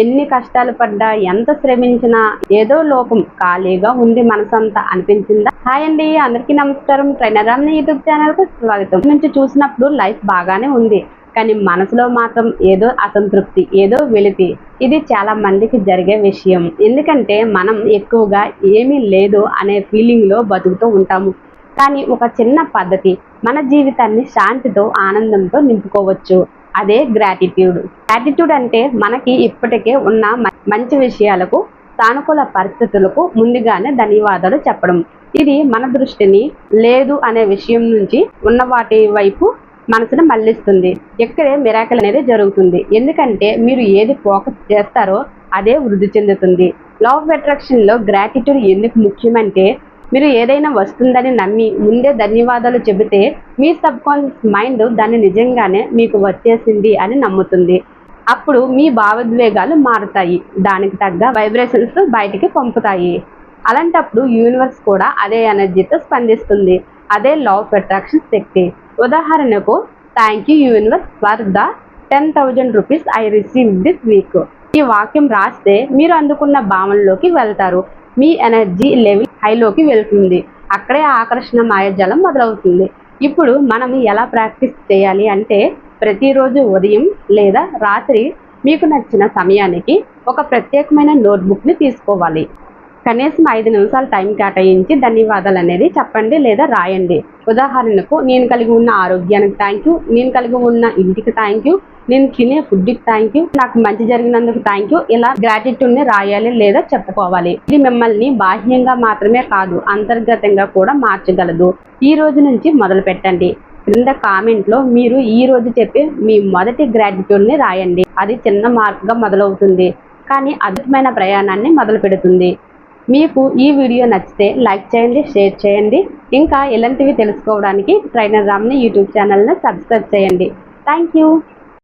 ఎన్ని కష్టాలు పడ్డా ఎంత శ్రమించినా ఏదో లోపం ఖాళీగా ఉంది మనసంతా అనిపించిందా? హాయ్ అండి అందరికీ నమస్కారం. ట్రైనర్ అన్న యూట్యూబ్ ఛానల్కు స్వాగతం. నుంచి చూసినప్పుడు లైఫ్ బాగానే ఉంది కానీ మనసులో మాత్రం ఏదో అసంతృప్తి ఏదో వెలితి. ఇది చాలా మందికి జరిగే విషయం. ఎందుకంటే మనం ఎక్కువగా ఏమీ లేదు అనే ఫీలింగ్లో బతుకుతూ ఉంటాము. కానీ ఒక చిన్న పద్ధతి మన జీవితాన్ని శాంతితో ఆనందంతో నింపుకోవచ్చు. అదే గ్రాటిట్యూడ్ గ్రాటిట్యూడ్ అంటే మనకి ఇప్పటికే ఉన్న మంచి విషయాలకు సానుకూల పరిస్థితులకు ముందుగానే ధన్యవాదాలు చెప్పడం. ఇది మన దృష్టిని లేదు అనే విషయం నుంచి ఉన్న వాటి వైపు మనసును మళ్ళిస్తుంది ఇక్కడే మిరాకల్ అనేది జరుగుతుంది. ఎందుకంటే మీరు ఏది ఫోకస్ చేస్తారో అదే వృద్ధి చెందుతుంది. లా ఆఫ్ అట్రాక్షన్లో గ్రాటిట్యూడ్ ఎందుకు ముఖ్యమంటే మీరు ఏదైనా వస్తుందని నమ్మి ముందే ధన్యవాదాలు చెబితే మీ సబ్ కాన్షియస్ మైండ్ దాన్ని నిజంగానే మీకు వచ్చేసింది అని నమ్ముతుంది. అప్పుడు మీ భావోద్వేగాలు మారుతాయి. దానికి తగ్గ వైబ్రేషన్స్ బయటికి పంపుతాయి. అలాంటప్పుడు యూనివర్స్ కూడా అదే ఎనర్జీతో స్పందిస్తుంది. అదే లా ఆఫ్ అట్రాక్షన్ శక్తి. ఉదాహరణకు thank you universe for the ten thousand rupees I receive this week ఈ వాక్యం రాస్తే మీరు అందుకున్న భావనలోకి వెళ్తారు. మీ ఎనర్జీ లెవెల్ హైలోకి వెళ్తుంది. అక్కడే ఆకర్షణ జలం మొదలవుతుంది. ఇప్పుడు మనం ఎలా ప్రాక్టీస్ చేయాలి అంటే ప్రతిరోజు ఉదయం లేదా రాత్రి మీకు నచ్చిన సమయానికి ఒక ప్రత్యేకమైన నోట్బుక్ని తీసుకోవాలి. కనీసం ఐదు నిమిషాలు టైం కేటాయించి ధన్యవాదాలు అనేది చెప్పండి లేదా రాయండి. ఉదాహరణకు నేను కలిగి ఉన్న ఆరోగ్యానికి థ్యాంక్ యూ నేను కలిగి ఉన్న ఇంటికి థ్యాంక్ యూ నేను తినే ఫుడ్కి థ్యాంక్ యూ నాకు మంచి జరిగినందుకు థ్యాంక్ యూ ఇలా గ్రాటిట్యూడ్ని రాయాలి లేదా చెప్పుకోవాలి. ఇది మిమ్మల్ని బాహ్యంగా మాత్రమే కాదు అంతర్గతంగా కూడా మార్చగలదు. ఈ రోజు నుంచి మొదలు పెట్టండి. క్రింద కామెంట్లో మీరు ఈ రోజు చెప్పే మీ మొదటి గ్రాటిట్యూడ్ని రాయండి. అది చిన్న మార్పుగా మొదలవుతుంది. కానీ అద్భుతమైన ప్రయాణాన్ని మొదలు పెడుతుంది మీకు ఈ వీడియో నచ్చితే లైక్ చేయండి షేర్ చేయండి. ఇంకా ఇలాంటివి తెలుసుకోవడానికి ట్రైనర్ రామ్ని యూట్యూబ్ ఛానల్ని సబ్స్క్రైబ్ చేయండి. Thank you